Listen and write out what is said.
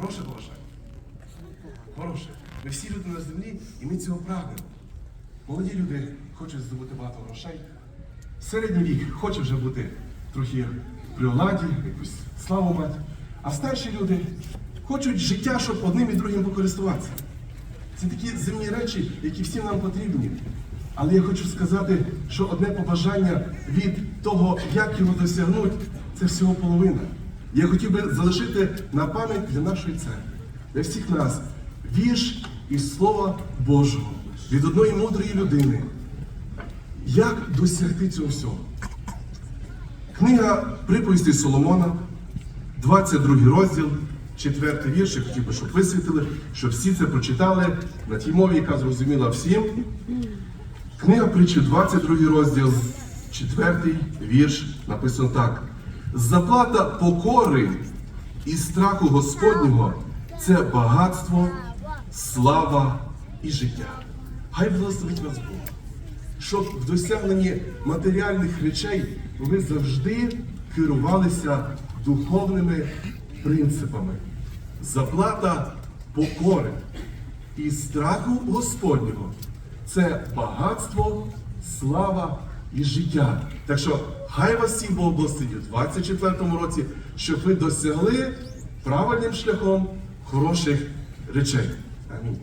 Хороше побажання. Хороше. Ми всі люди на землі, і ми цього прагнемо. Молоді люди хочуть здобути багато грошей. Середній вік хоче вже бути трохи при владі, якусь славу мати. А старші люди хочуть життя, щоб одним і другим покористуватися. Це такі земні речі, які всім нам потрібні. Але я хочу сказати, що одне побажання від того, як його досягнути, це всього половина. Я хотів би залишити на пам'ять для нашої церкви, для всіх нас, вірш із Слова Божого від одної мудрої людини. Як досягти цього всього? Книга приповісті Соломона, 22 розділ, 4 вірш. Я хотів би, щоб висвітили, щоб всі це прочитали на тій мові, яка зрозуміла всім. Книга притчі, 22 розділ, 4 вірш, написано так. Заплата покори і страху Господнього це багатство, слава і життя. Хай благословить вас Бог щоб в досягненні матеріальних речей ви завжди керувалися духовними принципами. Заплата покори і страху Господнього це багатство, слава і життя. Так що хай вас всім Бог благословить у 24-му році, щоб ви досягли правильним шляхом хороших речей. Амінь.